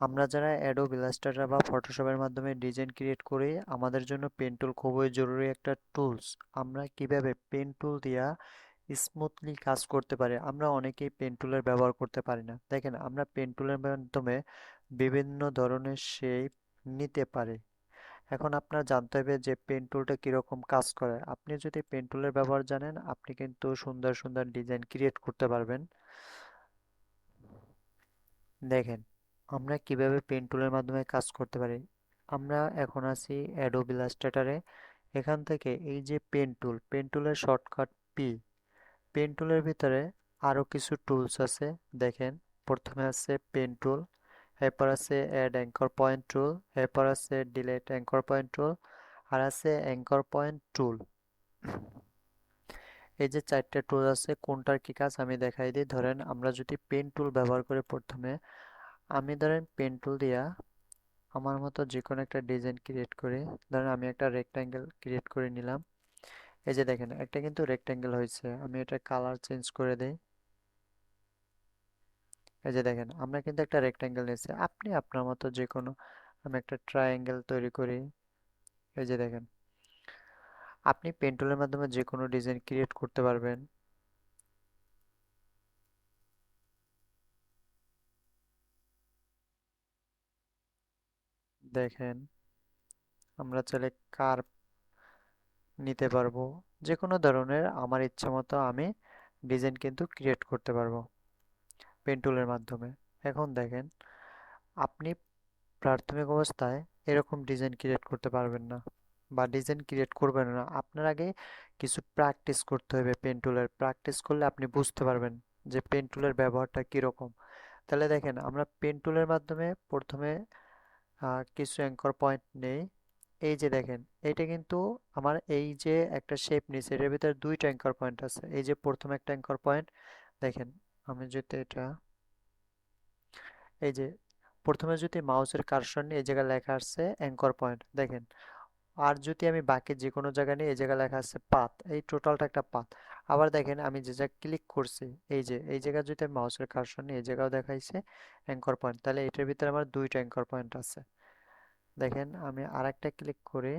আমরা যারা Adobe Illustrator বা ফটোশপের মাধ্যমে ডিজাইন ক্রিয়েট করি, আমাদের জন্য পেন টুল খুবই জরুরি একটা টুলস আমরা কীভাবে পেন টুল দিয়া স্মুথলি কাজ করতে পারি? আমরা অনেকেই পেন টুলের ব্যবহার করতে পারি না। দেখেন, আমরা পেন টুলের মাধ্যমে বিভিন্ন ধরনের শেপ নিতে পারি। এখন আপনার জানতে হবে যে পেন টুলটা কীরকম কাজ করে। আপনি যদি পেন টুলের ব্যবহার জানেন, আপনি কিন্তু সুন্দর সুন্দর ডিজাইন ক্রিয়েট করতে পারবেন। দেখেন আমরা কীভাবে পেন টুলের মাধ্যমে কাজ করতে পারি? আমরা এখন আছি অ্যাডোব ইলাস্ট্রেটরে এখান থেকে এই যে পেন টুল, পেন টুলের শর্টকাট পি পেন টুলের ভিতরে আরও কিছু টুলস আছে। দেখেন, প্রথমে আছে পেন টুল, এরপর আছে অ্যাড অ্যাঙ্কর পয়েন্ট টুল এরপর আছে ডিলেট অ্যাঙ্কর পয়েন্ট টুল আর আছে অ্যাঙ্কর পয়েন্ট টুল এই যে চারটে টুল আছে, কোনটার কি কাজ আমি দেখাই দিই। ধরেন, আমরা যদি পেন টুল ব্যবহার করে প্রথমে আমি ধরেন পেন টুল দিয়া আমার মতো যে কোনো একটা ডিজাইন ক্রিয়েট করে, ধরেন আমি একটা রেক্ট্যাঙ্গেল ক্রিয়েট করে নিলাম। এই যে দেখেন, একটা কিন্তু রেক্ট্যাঙ্গেল হয়েছে, আমি এটা কালার চেঞ্জ করে দেই। এই যে দেখেন, আমরা কিন্তু একটা রেক্ট্যাঙ্গেল নিয়েছি, আপনি আপনার মতো যে কোনো আমি একটা ট্রায়াঙ্গেল তৈরি করি। এই যে দেখেন, আপনি পেন টুলের মাধ্যমে যে কোনো ডিজাইন ক্রিয়েট করতে পারবেন। দেখেন, আমরা চাইলে কার্ভ নিতে পারব। যে কোনো ধরনের আমার ইচ্ছা মতো আমি ডিজাইন কিন্তু ক্রিয়েট করতে পারব পেন টুলের মাধ্যমে। এখন দেখেন, আপনি প্রাথমিক অবস্থায় এরকম ডিজাইন ক্রিয়েট করতে পারবেন না বা ডিজাইন ক্রিয়েট করবেন না। আপনার আগে কিছু প্র্যাকটিস করতে হবে পেন টুলের প্র্যাকটিস করলে আপনি বুঝতে পারবেন যে পেন টুলের ব্যবহারটা কীরকম। তাহলে দেখেন, আমরা পেন টুলের মাধ্যমে প্রথমে কিছু অ্যাঙ্কর পয়েন্ট নেই। এই যে দেখেন, এটা কিন্তু আমার এই যে একটা শেপ নিছে এটার ভিতরে দুইটা অ্যাঙ্কর পয়েন্ট আছে। এই যে প্রথম একটা অ্যাঙ্কর পয়েন্ট দেখেন, আমি যদি এটা, এই যে প্রথমে যদি মাউসের কার্সর নিয়ে এই জায়গায় লেখা আসছে অ্যাঙ্কর পয়েন্ট দেখেন, আর যদি আমি বাকি যে কোনো জায়গায় নিয়ে এই জায়গায় লেখা আছে পাত, এই টোটালটা একটা পাত। আবার দেখেন, আমি যে জায়গায় ক্লিক করছি, এই যে, এই জায়গায় যদি আমি মাউসের কার্সর নিয়ে এই জায়গাও দেখাইছে অ্যাঙ্কর পয়েন্ট তাহলে এটার ভিতরে আমার দুইটা অ্যাঙ্কর পয়েন্ট আছে। দেখেন আমি আর একটা ক্লিক করে,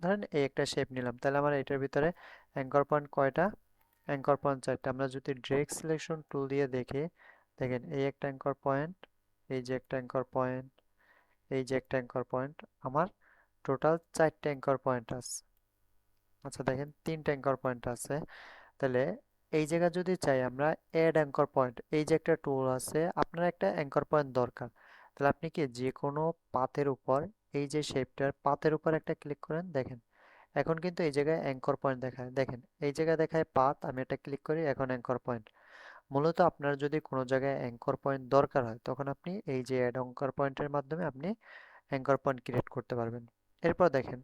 ধরেন এই একটা শেপ নিলাম, তাহলে আমার এটার ভিতরে অ্যাঙ্কর পয়েন্ট কয়টা? অ্যাঙ্কর পয়েন্ট চারটা। আমরা যদি ড্রেক সিলেকশন টুল দিয়ে দেখি, দেখেন এই একটা অ্যাঙ্কর পয়েন্ট এই যে একটা অ্যাঙ্কর পয়েন্ট এই যে একটা অ্যাঙ্কর পয়েন্ট আমার টোটাল চারটে অ্যাঙ্কর পয়েন্ট আছে। আচ্ছা দেখেন তিনটা অ্যাঙ্কর পয়েন্ট আছে। তাহলে এই জায়গা যদি চাই, আমরা অ্যাড অ্যাঙ্কর পয়েন্ট এই যে একটা টুল আছে, আপনার একটা অ্যাঙ্কর পয়েন্ট দরকার। তাহলে আপনি কি যে কোনো পাতের উপর, এই যে শেপটার পাতের উপর একটা ক্লিক করেন, দেখেন, এখন কিন্তু এই জায়গায় অ্যাঙ্কর পয়েন্ট দেখায়। দেখেন, এই জায়গায় দেখায় পাত, আমি এটা ক্লিক করি, এখন অ্যাঙ্কর পয়েন্ট মূলত আপনার যদি কোনো জায়গায় অ্যাঙ্কর পয়েন্ট দরকার হয়, তখন আপনি এই যে অ্যাড অ্যাঙ্কর পয়েন্টের মাধ্যমে আপনি অ্যাঙ্কর পয়েন্ট ক্রিয়েট করতে পারবেন। এরপর দেখেন,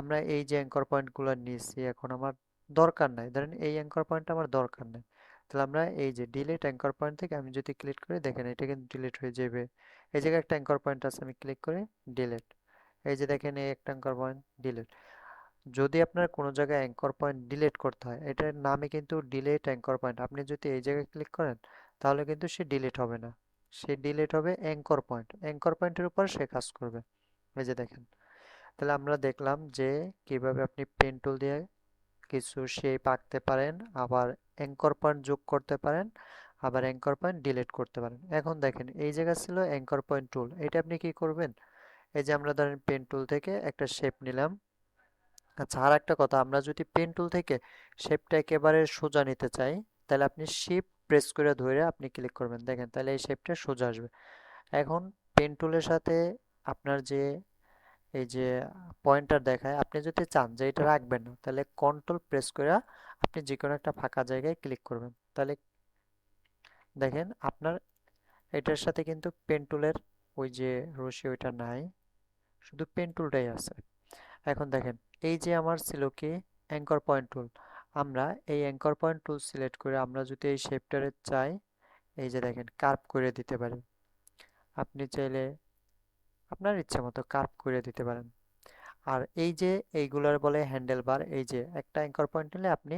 আমরা এই যে অ্যাঙ্কর পয়েন্টগুলো নিয়েছি, এখন আমার দরকার নাই। ধরেন এই অ্যাঙ্কর পয়েন্ট আমার দরকার নেই। তাহলে আমরা এই যে ডিলিট অ্যাঙ্কর পয়েন্ট থেকে আমি যদি ক্লিক করি, দেখেন এটা কিন্তু ডিলিট হয়ে যাবে। এই জায়গায় একটা অ্যাঙ্কর পয়েন্ট আছে, আমি ক্লিক করে ডিলিট এই যে দেখেন এই একটা অ্যাঙ্কর পয়েন্ট ডিলিট যদি আপনার কোনো জায়গায় অ্যাঙ্কর পয়েন্ট ডিলিট করতে হয়, এটার নামে কিন্তু ডিলিট অ্যাঙ্কর পয়েন্ট আপনি যদি এই জায়গায় ক্লিক করেন, তাহলে কিন্তু সে ডিলিট হবে না। সে ডিলিট হবে অ্যাঙ্কর পয়েন্ট অ্যাঙ্কর পয়েন্টের উপর সে কাজ করবে। এই যে দেখেন। তাহলে আমরা দেখলাম যে কীভাবে আপনি পেন টুল দিয়ে কিছু শেপ আঁকতে পারেন, আবার অ্যাঙ্কর পয়েন্ট যোগ করতে পারেন, আবার অ্যাঙ্কর পয়েন্ট ডিলিট করতে পারেন। এখন দেখেন, এই জায়গা ছিল অ্যাঙ্কর পয়েন্ট টুল এটা আপনি কি করবেন? এই যে আমরা ধরেন পেন টুল থেকে একটা শেপ নিলাম। আচ্ছা আর একটা কথা, আমরা যদি পেন টুল থেকে শেপটা একেবারে সোজা নিতে চাই, তাহলে আপনি শিপ প্রেস করে ধরে আপনি ক্লিক করবেন। দেখেন, তাহলে এই শেপটা সোজা আসবে। এখন পেন টুলের সাথে আপনার যে এই যে পয়েন্টার দেখায়, আপনি যদি চান যে এটা রাখবেন না তাহলে কন্ট্রোল প্রেস করে আপনি যে কোনো একটা ফাঁকা জায়গায় ক্লিক করবেন। তাহলে দেখেন, আপনার এটার সাথে কিন্তু পেন টুলের ওই যে রশি ওইটা নাই, শুধু পেন টুলটাই আছে। এখন দেখেন, এই যে আমার ছিল কি অ্যাঙ্কর পয়েন্ট টুল আমরা এই অ্যাঙ্কর পয়েন্ট টুল সিলেক্ট করে আমরা যদি এই শেপটারে চাই, এই যে দেখেন কার্ভ করে দিতে পারি। আপনি চাইলে আপনার ইচ্ছা মতো কার্ভ করে দিতে পারেন। আর এই যে এইগুলোর বলে হ্যান্ডেল বার এই যে একটা অ্যাঙ্কর পয়েন্ট নিলে আপনি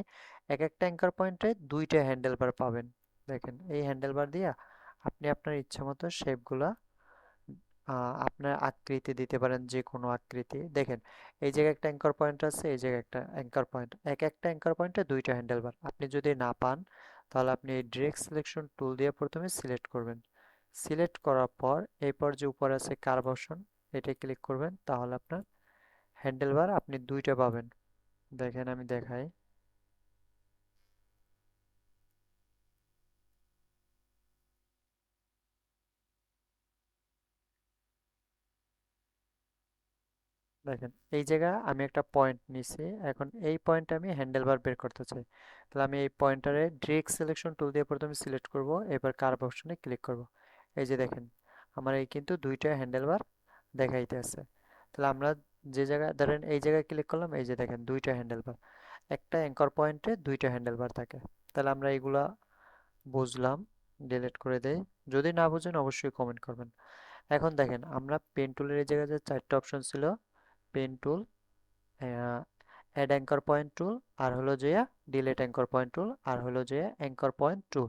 এক একটা অ্যাঙ্কর পয়েন্টে দুইটা হ্যান্ডেল বার পাবেন। দেখেন, এই হ্যান্ডেল বার দিয়ে আপনি আপনার ইচ্ছা মতো শেপগুলা আপনার আকৃতি দিতে পারেন যে কোনো আকৃতি। দেখেন, এই জায়গায় একটা অ্যাঙ্কর পয়েন্ট আছে, এই জায়গায় একটা অ্যাঙ্কর পয়েন্ট এক একটা অ্যাঙ্কর পয়েন্টে দুইটা হ্যান্ডেল বার আপনি যদি না পান, তাহলে আপনি এই ডিরেক্ট সিলেকশন টুল দিয়ে প্রথমে সিলেক্ট করবেন। সিলেক্ট করার পর এরপর যে উপরে আছে অপশন এটা ক্লিক করবেন, তাহলে আপনার হ্যান্ডেল বার আপনি দুইটা পাবেন। দেখেন আমি দেখাই। দেখেন, এই জায়গা আমি একটা পয়েন্ট নিছি এখন এই পয়েন্টে আমি হ্যান্ডেল বার বের করতে চাই। তাহলে আমি এই পয়েন্টারে ডিরেক্ট সিলেকশন টুল দিয়ে প্রথমে সিলেক্ট করব এবার কার্ভ অপশনে ক্লিক করব। এই যে দেখেন, আমার এই কিন্তু দুইটা হ্যান্ডেল বার দেখাইতে আছে। তাহলে আমরা যে জায়গায়, ধরেন এই জায়গায় ক্লিক করলাম, এই যে দেখেন দুইটা হ্যান্ডেল বার একটা অ্যাঙ্কর পয়েন্টে দুইটা হ্যান্ডেল বার থাকে। তাহলে আমরা এইগুলা বুঝলাম ডিলিট করে দেই। যদি না বুঝেন, অবশ্যই কমেন্ট করবেন। এখন দেখেন, আমরা পেন টুলের এই জায়গায় যে চারটে অপশন ছিল pen tool add anchor point tool আর হলো যে ডিলেট অ্যাঙ্কর পয়েন্ট টুল আর হলো যে অ্যাঙ্কর পয়েন্ট টুল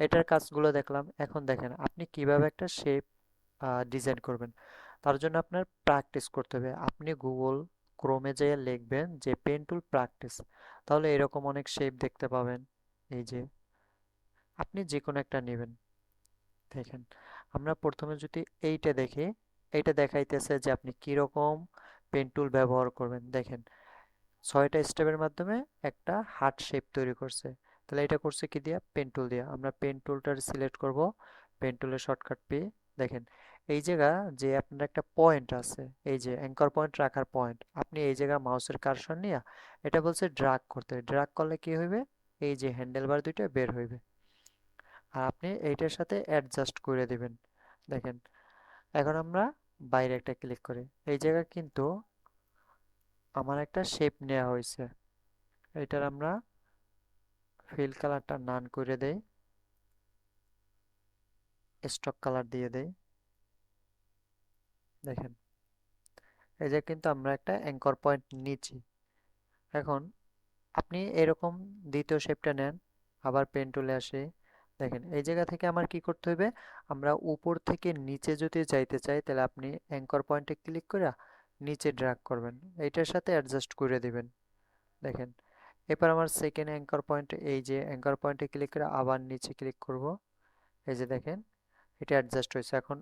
এটার কাজগুলো দেখলাম। এখন দেখেন, আপনি কীভাবে একটা শেপ ডিজাইন করবেন, তার জন্য আপনার প্র্যাকটিস করতে হবে। আপনি গুগল ক্রোমে যেয়ে লিখবেন যে পেন টুল প্র্যাকটিস তাহলে এরকম অনেক শেপ দেখতে পাবেন। এই যে, আপনি যে কোনো একটা নেবেন। দেখেন, আমরা প্রথমে যদি এইটা দেখি, এইটা দেখাইতেছে যে, আপনি কীরকম পেন টুল ব্যবহার করবেন। দেখেন, ছয়টা স্টেপের মাধ্যমে একটা হার্ট শেপ তৈরি করছে। তাহলে এটা করছে কি দিয়া? পেন টুল দিয়া। আমরা পেন টুলটার সিলেক্ট করব। পেন টুলের শর্টকাট পেয়ে দেখেন, এই জায়গা যে আপনার একটা পয়েন্ট আছে, এই যে অ্যাঙ্কর পয়েন্ট রাখার পয়েন্ট আপনি এই জায়গা মাউসের কারসর নিয়ে এটা বলছে ড্রাগ করতে। ড্রাগ করলে কি হইবে? এই যে হ্যান্ডেল বার দুইটা বের হইবে। আর আপনি এইটার সাথে অ্যাডজাস্ট করে দিবেন। দেখেন, এখন আমরা বাইরে একটা ক্লিক করি। এই জায়গা কিন্তু আমার একটা শেপ নেওয়া হয়েছে। এটার আমরা ফিল কালারটা নান করে দেই। স্টক কালার দিয়ে দেই। দেখেন, এই যে কিন্তু আমরা একটা অ্যাঙ্কর পয়েন্ট নিচ্ছি। এখন আপনি এরকম দ্বিতীয় শেপটা নেন, আবার পেন টুলে আসে। দেখেন, এই জায়গা থেকে আমার কি করতে হবে আমরা উপর থেকে নিচে যদি যাইতে চাই, তাহলে আপনি অ্যাঙ্কর পয়েন্টে ক্লিক করে নিচে ড্রাগ করবেন। এইটার সাথে অ্যাডজাস্ট করে দিবেন। দেখেন এবার আমার সেকেন্ড অ্যাঙ্কর পয়েন্ট এই যে অ্যাঙ্কর পয়েন্টে ক্লিক করে আবার নিচে ক্লিক করব। এই যে দেখেন, এটা অ্যাডজাস্ট হয়েছে। এখন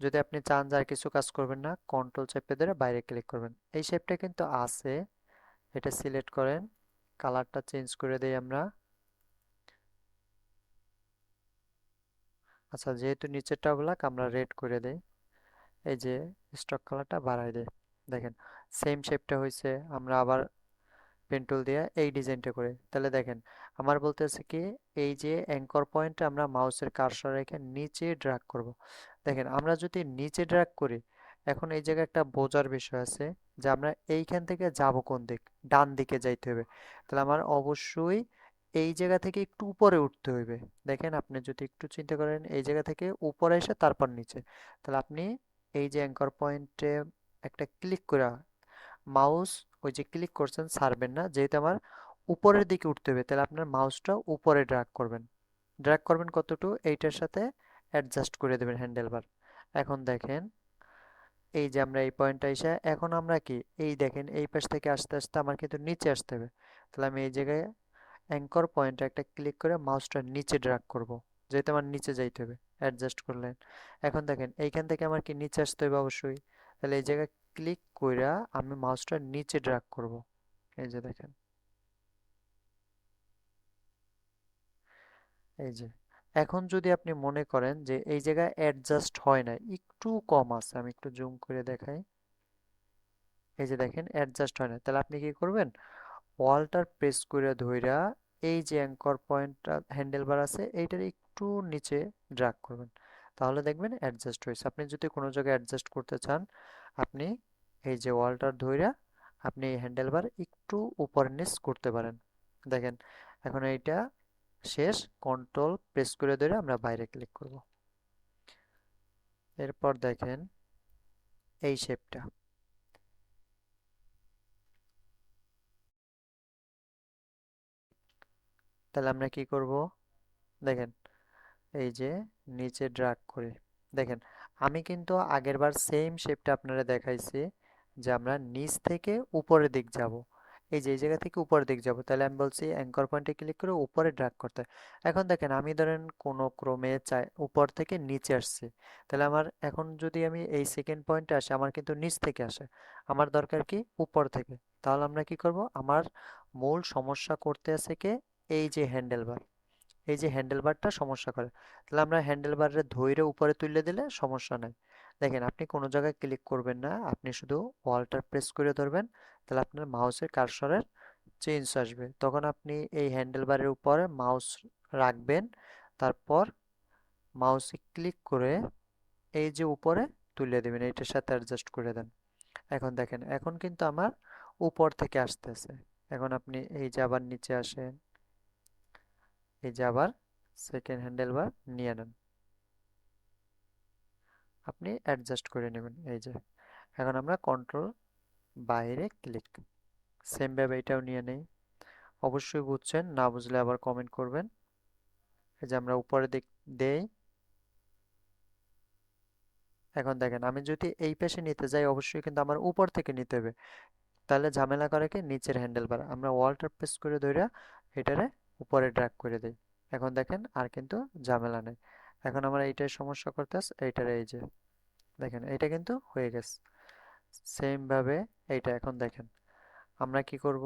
যদি আপনি চান যে আর কিছু কাজ করবেন না কন্ট্রোল চেপে ধরে বাইরে ক্লিক করবেন। এই শেপটা কিন্তু আছে। এটা সিলেক্ট করেন। কালারটা চেঞ্জ করে দেই আমরা। আচ্ছা যেহেতু নিচেরটা ব্ল্যাক আমরা রেড করে দেই। এই যে স্টক কালারটা বাড়াই দেয় দেখেন সেম শেপটা হয়েছে। আমরা আবার পেন্টুল দিয়ে এই ডিজাইনটা করে। তাহলে দেখেন, আমার বলতেছে কি, এই যে অ্যাঙ্কর পয়েন্ট আমরা মাউসের কার্সর রেখে নিচে ড্র্যাগ করব। দেখেন, আমরা যদি নিচে ড্র্যাগ করি, এখন এই জায়গায় একটা বোঝার বিষয় আছে যে আমরা এইখান থেকে যাব কোন দিক? ডান দিকে যাইতে হবে। তাহলে আমার অবশ্যই এই জায়গা থেকে একটু উপরে উঠতে হইবে। দেখেন, আপনি যদি একটু চিন্তা করেন, এই জায়গা থেকে উপরে এসে তারপর নিচে। তাহলে আপনি এই যে অ্যাঙ্কর পয়েন্টে একটা ক্লিক করে মাউস ওই যে ক্লিক করছেন ছাড়বেন না, যেহেতু আমার উপরের দিকে উঠতে হবে, তাহলে আপনার মাউসটা উপরে ড্র্যাগ করবেন। ড্র্যাগ করবেন কতটুকু? এইটার সাথে অ্যাডজাস্ট করে দেবেন হ্যান্ডেল বার এখন দেখেন, এই যে আমরা এই পয়েন্টটা এসে, এখন আমরা কি? এই দেখেন, এই পাশ থেকে আস্তে আস্তে আমার কিন্তু নিচে আসতে হবে। তাহলে আমি এই জায়গায় অ্যাঙ্কর পয়েন্টে একটা ক্লিক করে মাউসটা নিচে ড্র্যাগ করব, যেহেতু আমার নিচে যাইতে হবে অ্যাডজাস্ট করলেন। এখন দেখেন, এইখান থেকে আমার কি নিচে আসতে হবে? অবশ্যই। তাহলে এই জায়গায় ক্লিক কইরা আমি মাউসটা নিচে ড্র্যাগ করব। এই যে দেখেন। এই যে। এখন যদি আপনি মনে করেন যে এই জায়গায় অ্যাডজাস্ট হয় না, একটু কম আছে, আমি একটু জুম করে দেখাই। এই যে দেখেন অ্যাডজাস্ট হয় না। তাহলে আপনি কি করবেন? ওয়ালটার প্রেস করে ধইরা এই যে অ্যাঙ্কর পয়েন্টটা হ্যান্ডেল বার আছে, এইটার একটু নিচে ড্রাগ করবেন। তাহলে দেখবেন অ্যাডজাস্ট হয়েছে আপনি যদি কোনো জায়গায় অ্যাডজাস্ট করতে চান আপনি এই যে ওয়ালটার ধইরা আপনি এই হ্যান্ডেল বার একটু উপর নিচ করতে পারেন। দেখেন, এখন এইটা শেষ, কন্ট্রোল প্রেস করে ধরে আমরা বাইরে ক্লিক করব। এরপর দেখেন এই শেপটা। তাহলে আমরা কি করব? দেখেন, এই যে নিচে ড্রাগ করে। দেখেন আমি কিন্তু আগেরবার সেম শেপটা আপনারা দেখাইছি, যে আমরা নিচ থেকে উপরের দিক যাব। এই যে জায়গা থেকে উপরের দিক যাব, তাহলে আমি বলছি অ্যাঙ্কর পয়েন্টে ক্লিক করে উপরে ড্র্যাগ করতে এখন দেখেন, আমি ধরেন কোনো ক্রমে চাই, উপর থেকে নিচে আসছি। তাহলে আমার এখন যদি আমি এই সেকেন্ড পয়েন্টে আসি, আমার কিন্তু নিচ থেকে আসে। আমার দরকার কি? উপর থেকে। তাহলে আমরা কি করব? আমার মূল সমস্যা করতে আছে কে? এই যে হ্যান্ডেল বার এই যে হ্যান্ডেল বারটা সমস্যা করে। তাহলে আমরা হ্যান্ডেল বারে ধইরে উপরে তুলে দিলে সমস্যা নাই। দেখেন, আপনি কোনো জায়গায় ক্লিক করবেন না, আপনি শুধু ওয়ালটার প্রেস করে ধরবেন, তাহলে আপনার মাউসের কার্সরের চেঞ্জ আসবে। তখন আপনি এই হ্যান্ডেল বারের উপরে মাউস রাখবেন, তারপর মাউসে ক্লিক করে এই যে উপরে তুলে দেবেন, এইটার সাথে অ্যাডজাস্ট করে দেন। এখন দেখেন, এখন কিন্তু আমার উপর থেকে আসতেছে। এখন আপনি এই যে আবার নিচে আসেন এই যে আবার সেকেন্ড হ্যান্ডেল বার নিয়ে নেন। আপনি অ্যাডজাস্ট করে নেবেন, এই যে। এখন আমরা কন্ট্রোল বাইরে ক্লিক সেমভাবে এটাও নিয়ে নেই। অবশ্যই বুঝছেন, না বুঝলে আবার কমেন্ট করবেন। এই যে আমরা উপরে দেই। এখন দেখেন, আমি যদি এই পাশে নিতে যাই, অবশ্যই কিন্তু আমার উপর থেকে নিতে হবে। তাহলে ঝামেলা করে কি? নিচের হ্যান্ডেল বার। আমরা ওয়ালটার প্রেস করে ধরে এটারে উপরে ড্র্যাগ করে দিই। এখন দেখেন আর কিন্তু ঝামেলা নেই। এখন আমরা এইটার সমস্যা করতেছ, এইটার এই যে, দেখেন এটা কিন্তু হয়ে গেছে। সেমভাবে এইটা এখন দেখেন, আমরা কি করব?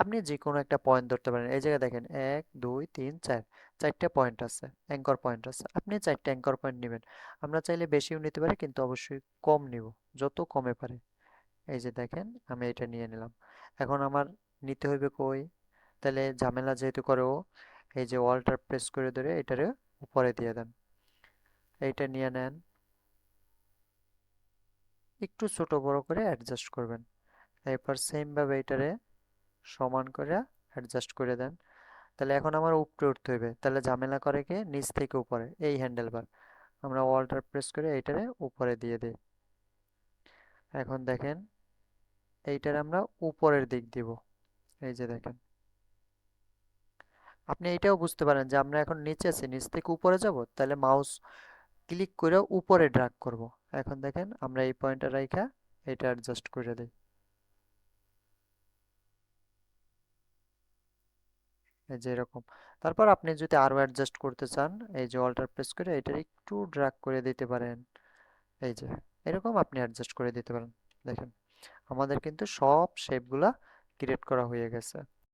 আপনি যে কোনো একটা পয়েন্ট ধরতে পারেন। এই জায়গায় দেখেন, এক, দুই, তিন, চার, চারটে পয়েন্ট আছে অ্যাঙ্কর পয়েন্ট আছে। আপনি চারটে অ্যাঙ্কর পয়েন্ট নেবেন। আমরা চাইলে বেশিও নিতে পারি, কিন্তু অবশ্যই কম নিব, যত কমে পারে। এই যে দেখেন, আমি এটা নিয়ে নিলাম। এখন আমার নিতে হইবে কই? তাহলে ঝামেলা যেহেতু করে ও, এই যে ওয়ালটার প্রেস করে ধরে এটারে উপরে দিয়ে দেন। এইটা নিয়ে নেন। একটু ছোট বড় করে অ্যাডজাস্ট করবেন। এরপর সেমভাবে এটারে সমান করে অ্যাডজাস্ট করে দেন। তাহলে এখন আমার উপরে উঠতে হবে তাহলে ঝামেলা করে কে? নিচ থেকে উপরে, এই হ্যান্ডেল বার। আমরা ওয়ালটার প্রেস করে এইটারে উপরে দিয়ে দিই। এখন দেখেন, এইটার আমরা উপরের দিক দিব। এই যে দেখেন। আপনি এইটাও বুঝতে পারেন যে আমরা এখন নিচে আছি, নিচ থেকে উপরে যাব, তাহলে মাউস ক্লিক করে উপরে ড্রাগ করব। এখন দেখেন আমরা এই পয়েন্টটা রাইখা এটা অ্যাডজাস্ট করে দিই। এই যে এরকম। তারপর আপনি যদি আরও অ্যাডজাস্ট করতে চান, এই যে অল্টার প্রেস করে এটার একটু ড্রাগ করে দিতে পারেন। এই যে, এরকম আপনি অ্যাডজাস্ট করে দিতে পারেন। দেখেন, আমাদের কিন্তু সব শেপগুলা ক্রিয়েট করা হয়ে গেছে।